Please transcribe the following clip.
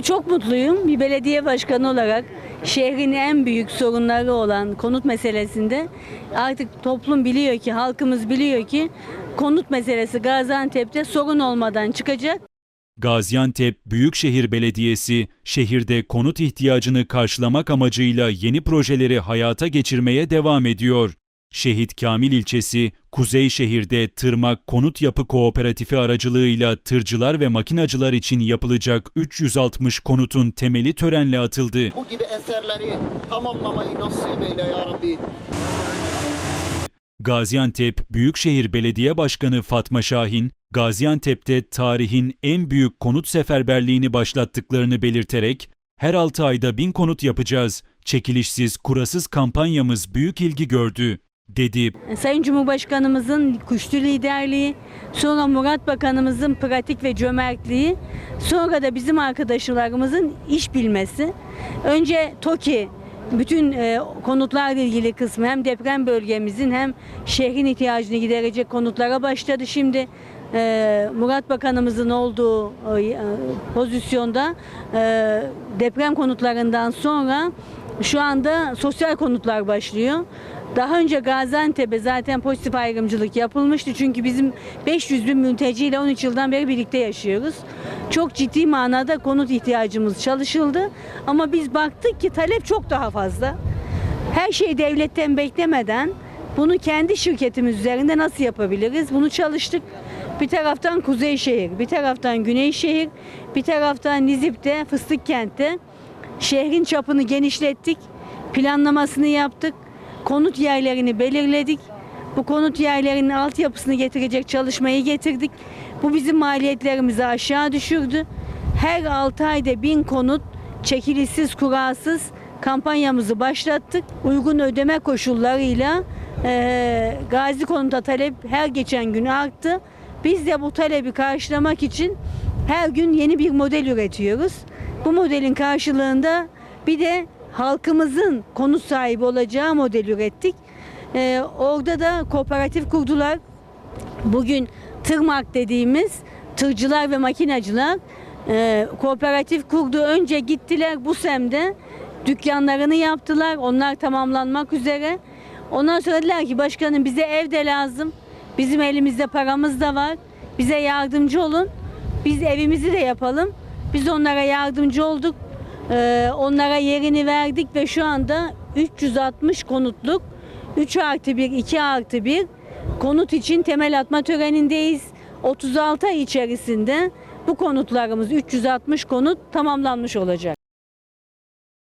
Çok mutluyum. Bir belediye başkanı olarak şehrin en büyük sorunları olan konut meselesinde artık toplum biliyor ki, halkımız biliyor ki konut meselesi Gaziantep'te sorun olmadan çıkacak. Gaziantep Büyükşehir Belediyesi şehirde konut ihtiyacını karşılamak amacıyla yeni projeleri hayata geçirmeye devam ediyor. Şehit Kamil ilçesi Kuzeyşehir'de Tırmak Konut Yapı Kooperatifi aracılığıyla tırcılar ve makinacılar için yapılacak 360 konutun temeli törenle atıldı. Bu gibi eserleri tamamlamayı nasip eyle ya Rabbi. Gaziantep Büyükşehir Belediye Başkanı Fatma Şahin, Gaziantep'te tarihin en büyük konut seferberliğini başlattıklarını belirterek, her 6 ayda 1000 konut yapacağız, çekilişsiz, kurasız kampanyamız büyük ilgi gördü, dedi. Sayın Cumhurbaşkanımızın kuşlu liderliği, sonra Murat Bakanımızın pratik ve cömertliği, sonra da bizim arkadaşlarımızın iş bilmesi. Önce TOKİ bütün e, konutlarla ilgili kısmı hem deprem bölgemizin hem şehrin ihtiyacını giderecek konutlara başladı. Şimdi e, Murat Bakanımızın olduğu e, pozisyonda e, deprem konutlarından sonra şu anda sosyal konutlar başlıyor. Daha önce Gaziantep'e zaten pozitif ayrımcılık yapılmıştı. Çünkü bizim 500 bin mülteciyle 13 yıldan beri birlikte yaşıyoruz. Çok ciddi manada konut ihtiyacımız çalışıldı. Ama biz baktık ki talep çok daha fazla. Her şeyi devletten beklemeden bunu kendi şirketimiz üzerinde nasıl yapabiliriz? Bunu çalıştık. Bir taraftan Kuzeyşehir, bir taraftan Güneyşehir, bir taraftan Nizip'te, Fıstıkkent'te şehrin çapını genişlettik. Planlamasını yaptık. Konut yerlerini belirledik. Bu konut yerlerinin altyapısını getirecek çalışmayı getirdik. Bu bizim maliyetlerimizi aşağı düşürdü. Her 6 ayda 1000 konut çekilişsiz, kurasız kampanyamızı başlattık. Uygun ödeme koşullarıyla eee gazi konuta talep her geçen gün arttı. Biz de bu talebi karşılamak için her gün yeni bir model üretiyoruz. Bu modelin karşılığında bir de halkımızın konut sahibi olacağı model ürettik. Ee, orada da kooperatif kurdular. Bugün tırmak dediğimiz tırcılar ve makinacılar e, kooperatif kurdu. Önce gittiler bu semde dükkanlarını yaptılar. Onlar tamamlanmak üzere. Ondan sonra dediler ki başkanım bize ev de lazım. Bizim elimizde paramız da var. Bize yardımcı olun. Biz evimizi de yapalım. Biz onlara yardımcı olduk. Ee, onlara yerini verdik ve şu anda 360 konutluk 3 artı 1, 2 artı 1 konut için temel atma törenindeyiz. 36 ay içerisinde bu konutlarımız 360 konut tamamlanmış olacak.